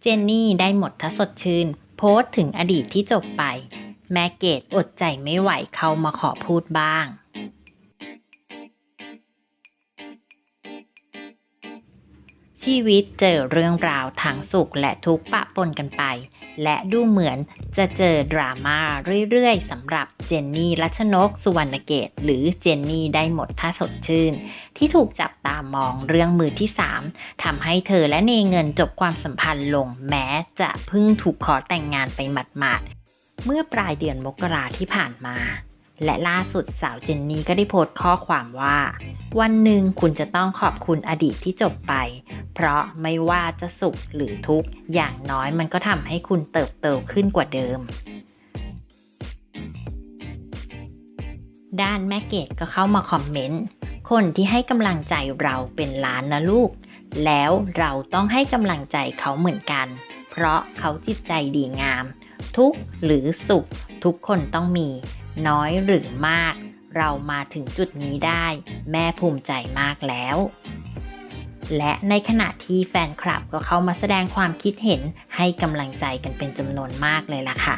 เจนนี่ได้หมดทัสดชื่น โพสต์ถึงอดีตที่จบไป แม่เกดอดใจไม่ไหวเข้ามาขอพูดบ้าง ชีวิตเจอเรื่องราวทั้งสุขและทุกข์ปะปนกันไป และดูเหมือนจะเจอดราม่าเรื่อยๆสำหรับเจนนี่รัชนกสุวรรณเกต หรือเจนนี่ได้หมดถ้าสดชื่น ที่ถูกจับตามองเรื่องมือที่ 3ทำให้เธอและเนเงินจบความสัมพันธ์ลงแม้จะเพิ่งถูกขอแต่งงานไปหมาดๆเมื่อปลายเดือนมกราที่ผ่านมาและล่าสุดสาวเจนนี่ก็ได้โพสต์ข้อความว่า วันหนึ่งคุณจะต้องขอบคุณอดีตที่จบไป เพราะไม่ว่าจะสุขหรือทุกข์อย่างน้อยมันก็ทำให้คุณเติบโตขึ้นกว่าเดิม ด้านแม่เกดก็เข้ามาคอมเมนต์ คนที่ให้กำลังใจเราเป็นล้านนะลูก แล้วเราต้องให้กำลังใจเขาเหมือนกัน เพราะเขาจิตใจดีงาม ทุกหรือสุข ทุกคนต้องมี น้อยหรือมาก เรามาถึงจุดนี้ได้ แม่ภูมิใจมากแล้ว และในขณะที่แฟนคลับก็เข้ามาแสดงความคิดเห็นให้กำลังใจกันเป็นจำนวนมากเลยล่ะค่ะ